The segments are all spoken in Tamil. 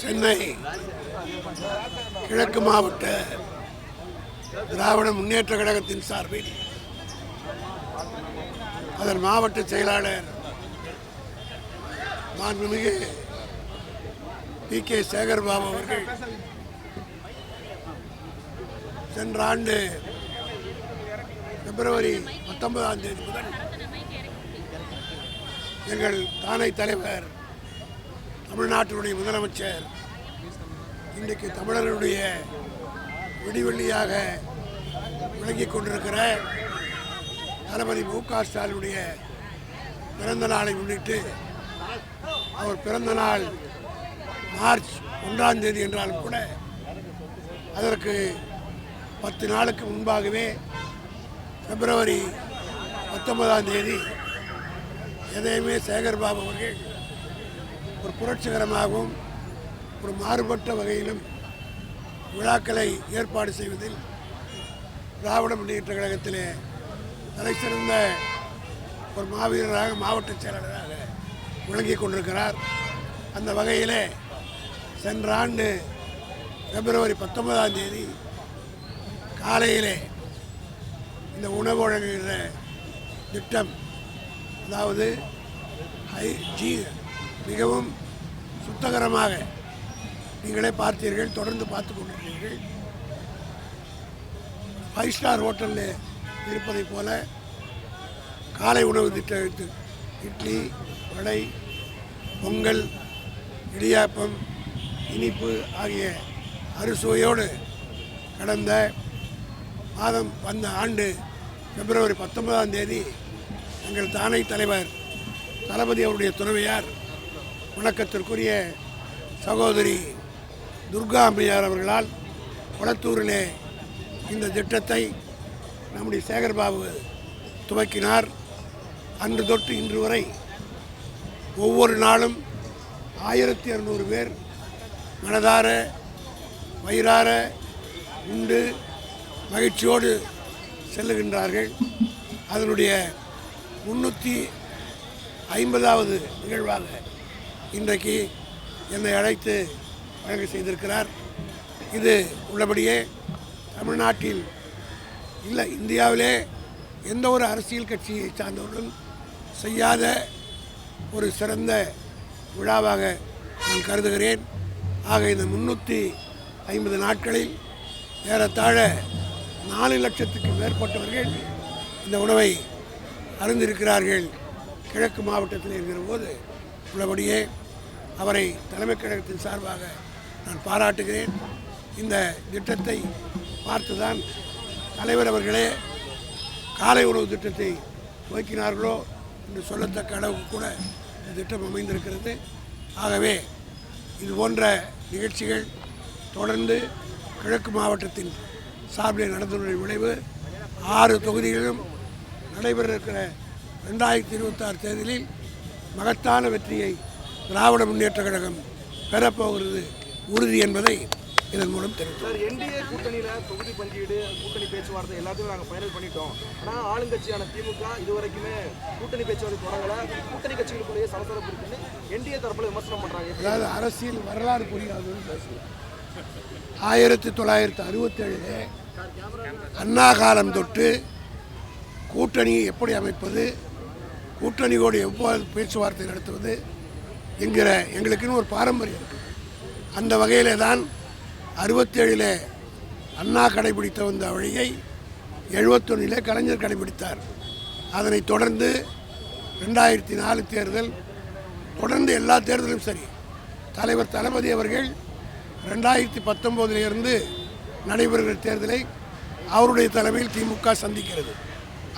சென்னை கிழக்கு மாவட்ட திராவிட முன்னேற்ற கழகத்தின் சார்பில் அதன் மாவட்ட செயலாளர் மாண்புமிகு பி கே சேகர்பாபு அவர்கள் சென்ற ஆண்டு பிப்ரவரி பத்தொன்பதாம் தேதி முதல் எங்கள் தானை தலைவர் தமிழ்நாட்டினுடைய முதலமைச்சர் இன்றைக்கு தமிழர்களுடைய விடிவெள்ளியாக விளங்கிக் கொண்டிருக்கிற தளபதி மு க ஸ்டாலினுடைய பிறந்த நாளை முன்னிட்டு அவர் பிறந்த நாள் மார்ச் ஒன்றாம் தேதி என்றாலும் கூட அதற்கு பத்து நாளுக்கு முன்பாகவே பிப்ரவரி பத்தொன்பதாம் தேதி எதையுமே சேகர்பாபு அவர்கள் ஒரு புரட்சிகரமாகவும் ஒரு மாறுபட்ட வகையிலும் விழாக்களை ஏற்பாடு செய்வதில் திராவிட முன்னேற்ற கழகத்திலே தலைசிறந்த ஒரு மாவீரராக மாவட்ட செயலாளராக விளங்கிக் கொண்டிருக்கிறார். அந்த வகையிலே சென்ற ஆண்டு பிப்ரவரி பத்தொன்பதாம் தேதி காலையிலே இந்த உணவு வழங்குகிற திட்டம் அதாவது ஹை ஜி மிகவும் சுத்தகரமாக நீங்களே பார்த்தீர்கள் தொடர்ந்து பார்த்து கொண்டிருக்கிறீர்கள். ஃபைவ் ஸ்டார் ஹோட்டலில் இருப்பதைப் போல காலை உணவு திட்டத்து இட்லி வடை பொங்கல் இடியாப்பம் இனிப்பு ஆகிய அறுசுவையோடு கடந்த மாதம் வந்த ஆண்டு பிப்ரவரி பத்தொன்பதாம் தேதி எங்கள் தானை தலைவர் தளபதி அவருடைய துறவியார் வணக்கத்திற்குரிய சகோதரி துர்கா அம்மையார் அவர்களால் குளத்தூரிலே இந்த திட்டத்தை நம்முடைய சேகர்பாபு துவக்கினார். அன்று தொட்டு இன்று வரை ஒவ்வொரு நாளும் ஆயிரத்தி இரநூறு பேர் மனதார வயிறார உண்டு மகிழ்ச்சியோடு செல்லுகின்றார்கள். அதனுடைய முன்னூற்றி ஐம்பதாவது நிகழ்வாக இன்றைக்கு என்னை அழைத்து வழங்க செய்திருக்கிறார். இது உள்ளபடியே தமிழ்நாட்டில் இல்லை இந்தியாவிலே எந்த ஒரு அரசியல் கட்சியை சார்ந்தவர்களும் செய்யாத ஒரு சிறந்த விழாவாக நான் கருதுகிறேன். ஆக இந்த முன்னூற்றி ஐம்பது நாட்களில் ஏறத்தாழ நாலு லட்சத்துக்கு மேற்பட்டவர்கள் இந்த உணவை அறிந்திருக்கிறார்கள் கிழக்கு மாவட்டத்தில் இருக்கிற போது உள்ளபடியே அவரை தலைமைக் கழகத்தின் சார்பாக நான் பாராட்டுகிறேன். இந்த திட்டத்தை பார்த்துதான் தலைவர் அவர்களே காலை உணவு திட்டத்தை துவக்கினார்களோ என்று சொல்லத்தக்க அளவுக்கு கூட இந்த திட்டம் அமைந்திருக்கிறது. ஆகவே இது போன்ற நிகழ்ச்சிகள் தொடர்ந்து கிழக்கு மாவட்டத்தின் சார்பில் நடந்துள்ள விளைவு. ஆறு தொகுதிகளிலும் நடைபெற இருக்கிற ரெண்டாயிரத்தி இருபத்தாறு தேர்தலில் மகத்தான வெற்றியை திராவிட முன்னேற்ற கழகம் பெறப்போகிறது உறுதி என்பதை இதன் மூலம் தெரிவித்தோம் சார் என்டிஏ கூட்டணியில தொகுதி பங்கீடு கூட்டணி பேச்சுவார்த்தை எல்லாத்தையும் நாங்கள் ஃபைனல் பண்ணிட்டோம். ஆனால் ஆளுங்கட்சியான திமுக இது வரைக்குமே கூட்டணி பேச்சுவார்த்தை தொடங்கல. கூட்டணி கட்சிகளுக்குள்ளேயே சலசலப்பு இருக்குன்னு என்டிஏ தரப்புல விமர்சனம் பண்றாங்க. அதாவது அரசியல் வரலாறு புரியாதுன்னு பேசுகிறேன் ஆயிரத்தி தொள்ளாயிரத்தி அறுபத்தேழிலே அண்ணா காலம் தொட்டு கூட்டணியை எப்படி அமைப்பது கூட்டணியோடு எவ்வாறு பேச்சுவார்த்தை நடத்துவது என்கிற எங்களுக்குன்னு ஒரு பாரம்பரியம் இருக்குது அந்த வகையிலே தான் அறுபத்தேழில் அண்ணா கடைபிடித்த வந்த வழியை எழுபத்தொன்னிலே கலைஞர் கடைபிடித்தார். அதனைத் தொடர்ந்து ரெண்டாயிரத்தி நாலு தேர்தல் தொடர்ந்து எல்லா தேர்தலும் சரி தலைவர் தளபதி அவர்கள் ரெண்டாயிரத்தி பத்தொம்போதிலிருந்து நடைபெறுகிற தேர்தலை அவருடைய தலைமையில் திமுக சந்திக்கிறது.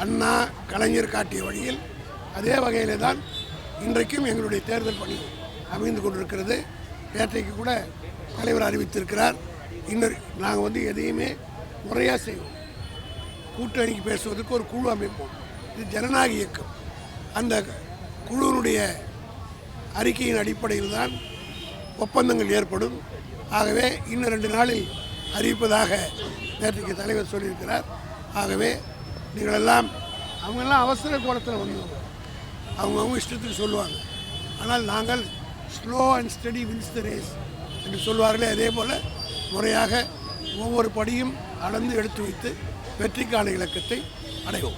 அண்ணா கலைஞர் காட்டிய வழியில் அதே வகையில் தான் இன்றைக்கும் எங்களுடைய தேர்தல் பணி அமைந்து கொண்டிருக்கிறது. நேற்றைக்கு கூட தலைவர் அறிவித்திருக்கிறார். இன்னொரு நாங்கள் வந்து எதையுமே முறையாக செய்வோம். கூட்டணிக்கு பேசுவதற்கு ஒரு குழு அமைப்போம். இது ஜனநாயக இயக்கம். அந்த குழுவினுடைய அறிக்கையின் அடிப்படையில் தான் ஒப்பந்தங்கள் ஏற்படும். ஆகவே இன்னும் ரெண்டு நாளில் அறிவிப்பதாக நேற்றைக்கு தலைவர் சொல்லியிருக்கிறார். ஆகவே நீங்களெல்லாம் அவங்கெல்லாம் அவசர கோலத்தில் வந்தவங்க அவங்கவுங்க இஷ்டத்துக்கு சொல்லுவாங்க. ஆனால் நாங்கள் slow and steady wins the race என்று சொல்வார்களே அதே போல் முறையாக ஒவ்வொரு படியும் அளந்து எடுத்து வைத்து வெற்றிக்கான இலக்கத்தை அடைவோம்.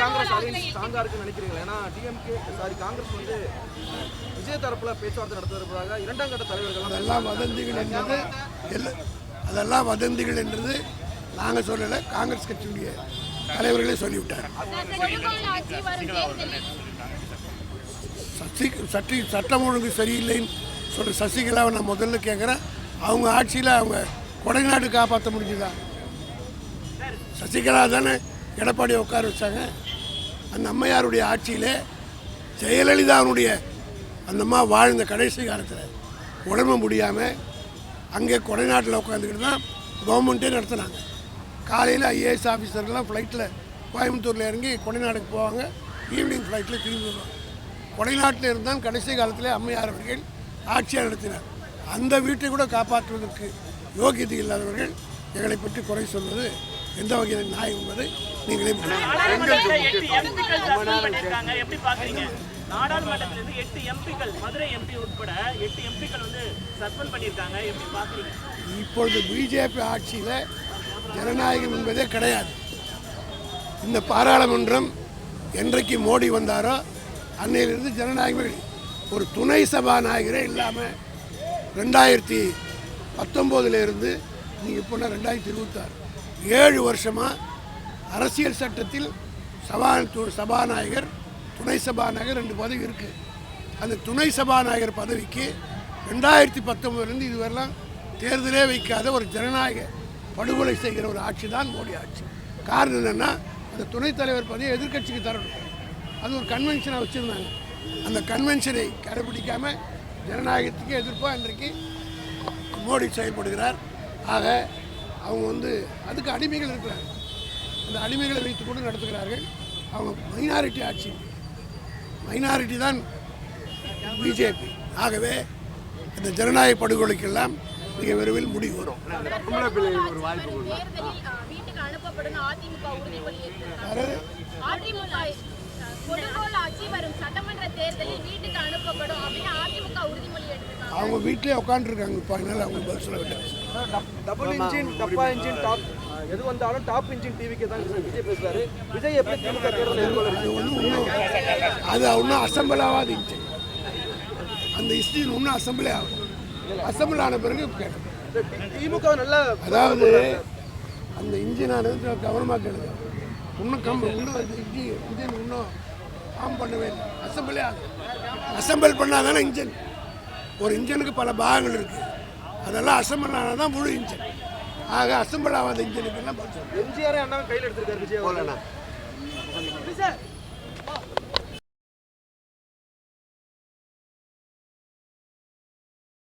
காங்கிரஸ் அலையன்ஸ் ஸ்ட்ராங்கா இருக்குன்னு நினைக்கிறீங்களா? ஏன்னா டிஎம்கே சாரி காங்கிரஸ் வந்து விஜய் தரப்புல பேச்சுவார்த்தை நடத்துவதற்காக இரண்டாம் கட்ட தலைவர்கள் அதெல்லாம் வதந்திகள் என்பது எல்லா அதெல்லாம் வதந்திகள் என்றது நாங்கள் சொல்லலை காங்கிரஸ் கட்சியுடைய தலைவர்களே சொல்லிவிட்டார். சசி சட்டி சட்டம் ஒழுங்கு சரியில்லைன்னு சொல்கிற சசிகலாவை நான் முதல்ல கேட்குறேன் அவங்க ஆட்சியில் அவங்க கொடைநாடு காப்பாற்ற முடிஞ்சுதா? சசிகலா தானே எடப்பாடியை உட்கார வச்சாங்க. அந்த அம்மையாருடைய ஆட்சியிலே ஜெயலலிதாவுடைய அந்த அம்மா வாழ்ந்த கடைசி காலத்தில் உடம்பு முடியாமல் அங்கே கொடைநாட்டில் உட்காந்துக்கிட்டு தான் கவர்மெண்ட்டே நடத்துனாங்க. காலையில் ஐஏஎஸ் ஆஃபீஸர்லாம் ஃப்ளைட்டில் கோயம்புத்தூரில் இறங்கி கொடைநாடுக்கு போவாங்க. ஈவினிங் ஃப்ளைட்டில் திரும்பி வருவாங்க. கொடைநாட்டில் இருந்தால் கடைசி காலத்தில் அம்மையார் அவர்கள் ஆட்சியை நடத்தினார். அந்த வீட்டை கூட காப்பாற்றுவதற்கு யோகியதை இல்லாதவர்கள் எங்களை பற்றி குறை சொல்வது எந்த வகையில் நியாயம் என்பதை நீங்களே இப்பொழுது பிஜேபி ஆட்சியில் ஜனநாயகம் என்பதே கிடையாது. இந்த பாராளுமன்றம் என்றைக்கு மோடி வந்தாரோ அன்னையிலிருந்து ஜனநாயகமே ஒரு துணை சபாநாயகரே இல்லாமல் ரெண்டாயிரத்தி பத்தொம்போதுலேருந்து நீங்கள் இப்போ ரெண்டாயிரத்தி இருபத்தாறு? ஏழு வருஷமாக அரசியல் சட்டத்தில் சபா சபாநாயகர் துணை சபாநாயகர் ரெண்டு பதவி இருக்குது அந்த துணை சபாநாயகர் பதவிக்கு ரெண்டாயிரத்தி பத்தொம்போதுலேருந்து இதுவரெல்லாம் தேர்தலே வைக்காத ஒரு ஜனநாயக படுகொலை செய்கிற ஒரு ஆட்சி தான் மோடி ஆட்சி. காரணம் என்னென்னா அந்த துணைத் தலைவர் பதவியை எதிர்க்கட்சிக்கு தரணும். அது ஒரு கன்வென்ஷனை வச்சுருந்தாங்க. அந்த கன்வென்ஷனை கடைபிடிக்காமல் ஜனநாயகத்துக்கு எதிர்ப்பாக இன்றைக்கு மோடி செயல்படுகிறார். ஆக அவங்க வந்து அதுக்கு அடிமைகள் இருக்கிறாங்க. அந்த அடிமைகளை வைத்துக்கொண்டு நடத்துகிறார்கள். அவங்க மைனாரிட்டி ஆட்சி. மைனாரிட்டி தான் பிஜேபி. ஆகவே இந்த ஜனநாயக படுகொலைக்கெல்லாம் மிக விரைவில் முடிவு வரும். அவங்க வீட்டிலே உட்காந்துருக்காங்க இப்போ அதனால் அவங்க பதில் சொல்ல வேண்டாம் டபுள் இன்ஜின் டப்பா இன்ஜின் டாப் எது வந்தாலும் டாப் இன்ஜின் டிவிக்கு தான் விஜய் பேசுறாரு விஜய் எப்படி திமுக தேர்தல் அது இன்னும் அசம்பிள் ஆகாது இன்ஜின் அந்த இன்ஜின் இன்னும் அசம்பிளே ஆகும் அசம்பிள் ஆன பிறகு கேட்கும் திமுக நல்ல அதாவது அந்த இன்ஜினானது கவனமாக கேளுங்க. இன்னும் கம் இன்னும் அது இன்ஜி இன்ஜின் இன்னும் ஆம் பண்ணவே இல்லை. அசம்பிளே ஆகும் அசம்பிள் பண்ணால் தானே இன்ஜின். ஒரு இன்ஜினுக்கு பல பாகங்கள் இருக்குது அதெல்லாம் அசம்பிள் ஆனால் தான் முழு இன்ஜின். ஆக அசம்பிள் ஆகாத இன்ஜினுக்கெல்லாம் பதில் சொல்லணும். எம்ஜிஆர் அண்ணா கையில் எடுத்திருக்காரு விஜய்.